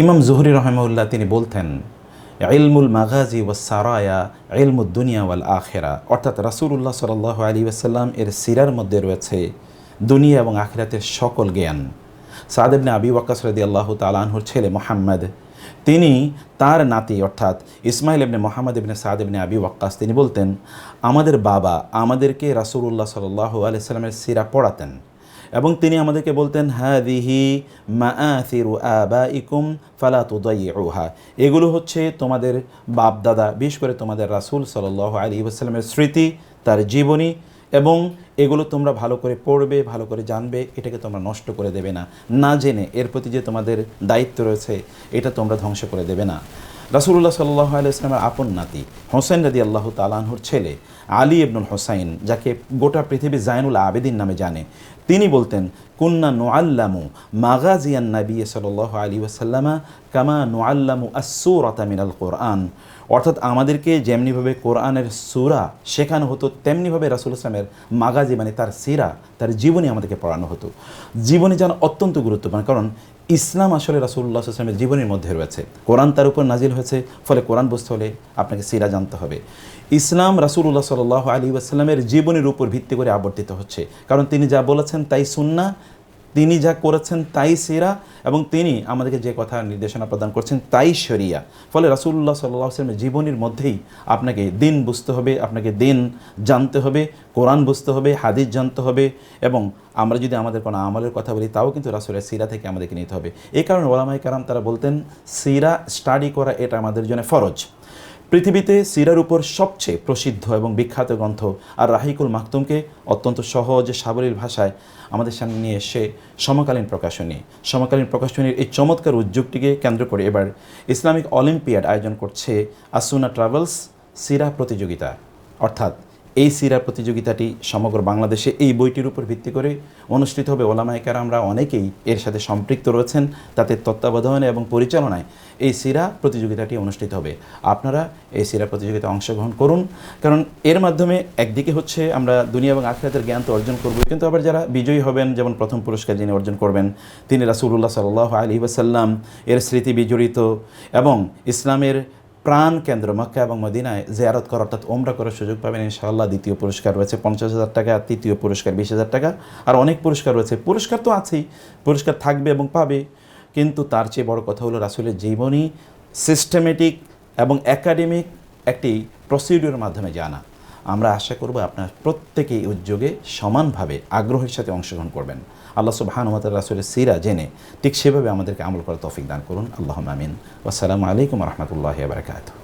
ইমাম জুহরি রহমউল্লাহ তিনি বলতেন, ইলমুল মাগাজি ওয়া সারায়া, ইলমুদ দুনিয়া ওয়াল আখেরা। অর্থাৎ রাসূলুল্লাহ সাল্লাহ আলী ওয়াসাল্লাম এর সিরার মধ্যে রয়েছে দুনিয়া এবং আখিরাতের সকল জ্ঞান। সাদেবনে আবি ওয়াক্কাস রদি আল্লাহ তালাহুর ছেলে মোহাম্মদ, তিনি তার নাতি অর্থাৎ ইসমাইল ইবনে মোহাম্মদ ইবনে সাদ ইবনে আবি ওয়াক্কাস, তিনি বলতেন, আমাদের বাবা আমাদেরকে রাসূলুল্লাহ সাল্লাহ আলাইসাল্লামের সিরা পড়াতেন। এবং তিনি আমাদেরকে বলতেন, হাদিহি মাআথিরু আবাইকুম ফালা তুদাইউহা এগুলো হচ্ছে তোমাদের বাপ দাদা বিশেষ করে তোমাদের রাসূল সাল্লাল্লাহু আলাইহি ওয়াসাল্লামের স্মৃতি, তার জীবনী, এবং এগুলো তোমরা ভালো করে পড়বে, ভালো করে জানবে, এটাকে তোমরা নষ্ট করে দেবে না। না জেনে এর প্রতি যে তোমাদের দায়িত্ব রয়েছে, এটা তোমরা ধ্বংস করে দেবে না। রাসুল্লাহ সাল্লাহ আলাইসলামের আপন নাতি হোসেন রাদি আল্লাহ তালানহর ছেলে, আলী ইবনুল হোসাইন, যাকে গোটা পৃথিবী জাইনুল আবেদিন নামে জানে, তিনি বলতেন কুন্না নোয়াল্লামু মাগাজিয়ান নবী সাল আলী ওসাল্লামা কামা নোয়াল্লামু আসুরতা মিনাল কোরআন। অর্থাৎ আমাদেরকে যেমনিভাবে কোরআনের সুরা শেখানো হতো, তেমনিভাবে রাসুল ইসলামের মাগাজি মানে তার সিরা, তার জীবনী আমাদেরকে পড়ানো হতো। জীবনী যেন অত্যন্ত গুরুত্বপূর্ণ, কারণ ইসলাম আসলে রাসুল্লাহ ইসলামের জীবনের মধ্যে রয়েছে। কোরআন তার উপর নাজিল হয়েছে, ফলে কোরআন বুঝতে হলে আপনাকে সিরা জানতে হবে। ইসলাম রাসুল্লাহ সাল আলী আসসালামের জীবনের উপর ভিত্তি করে আবর্তিত হচ্ছে। কারণ তিনি যা বলেছেন তাই সুন্না তিনি যা করেছেন তাই সিরা, এবং তিনি আমাদেরকে যে কথা নির্দেশনা প্রদান করছেন তাই শরিয়া। ফলে রাসুল্লাহ সাল্লাহ আসলামের জীবনীর মধ্যেই আপনাকে দিন বুঝতে হবে, আপনাকে দিন জানতে হবে, কোরআন বুঝতে হবে, হাদিস জানতে হবে, এবং আমরা যদি আমাদের কোনো আমলের কথা বলি, তাও কিন্তু রাসুলের সিরা থেকে আমাদেরকে নিতে হবে। এই কারণে ওলামাই কারাম তারা বলতেন, সিরা স্টাডি করা এটা আমাদের জন্য ফরজ। পৃথিবীতে সিরার উপর সবচেয়ে প্রসিদ্ধ এবং বিখ্যাত গ্রন্থ আর রাহিকুল মাকতুমকে অত্যন্ত সহজ সাবলীল ভাষায় আমাদের সামনে নিয়ে এসে সমকালীন প্রকাশনী, সমকালীন প্রকাশনীর এই চমৎকার উদ্যোগটিকে কেন্দ্র করে এবার ইসলামিক অলিম্পিয়াড আয়োজন করছে আসুনা ট্রাভেলস সিরা প্রতিযোগিতা। অর্থাৎ এই সিরা প্রতিযোগিতাটি সমগ্র বাংলাদেশে এই বইটির উপর ভিত্তি করে অনুষ্ঠিত হবে। ওলামাইকার আমরা অনেকেই এর সাথে সম্পৃক্ত রয়েছেন, তাতে তত্ত্বাবধানে এবং পরিচালনায় এই সিরা প্রতিযোগিতাটি অনুষ্ঠিত হবে। আপনারা এই সিরা প্রতিযোগিতায় অংশগ্রহণ করুন, কারণ এর মাধ্যমে একদিকে হচ্ছে আমরা দুনিয়া এবং আখরাতের জ্ঞান তো অর্জন করব কিন্তু আবার যারা বিজয়ী হবেন, যেমন প্রথম পুরস্কার যিনি অর্জন করবেন, তিনি রাসুল্লাহ সাল্লাহ আলী ওসাল্লাম এর স্মৃতি বিজড়িত এবং ইসলামের প্রাণ কেন্দ্র মক্কা এবং মদিনায় জেয়ারত করা অর্থাৎ ওমরা করার সুযোগ পাবেন, ইনশাআল্লাহ। দ্বিতীয় পুরস্কার রয়েছে পঞ্চাশ হাজার টাকা, তৃতীয় পুরস্কার বিশ হাজার টাকা, আর অনেক পুরস্কার রয়েছে। পুরস্কার তো আছেই, পুরস্কার থাকবে এবং পাবে, কিন্তু তার চেয়ে বড় কথা হলো রাসুলের জীবনী সিস্টেমেটিক এবং একাডেমিক একটি প্রসিডিওর মাধ্যমে জানা। আমরা আশা করব আপনার প্রত্যেকে এই উদ্যোগে সমানভাবে আগ্রহের সাথে অংশগ্রহণ করবেন। আল্লাহ সুবাহানুমত রাসুলের সিরা জেনে ঠিক সেভাবে আমাদেরকে আমল করার তফিক দান করুন। আল্লাহ আমিন। আসসালামু আলাইকুম রহমতুল্লাহ বারকাত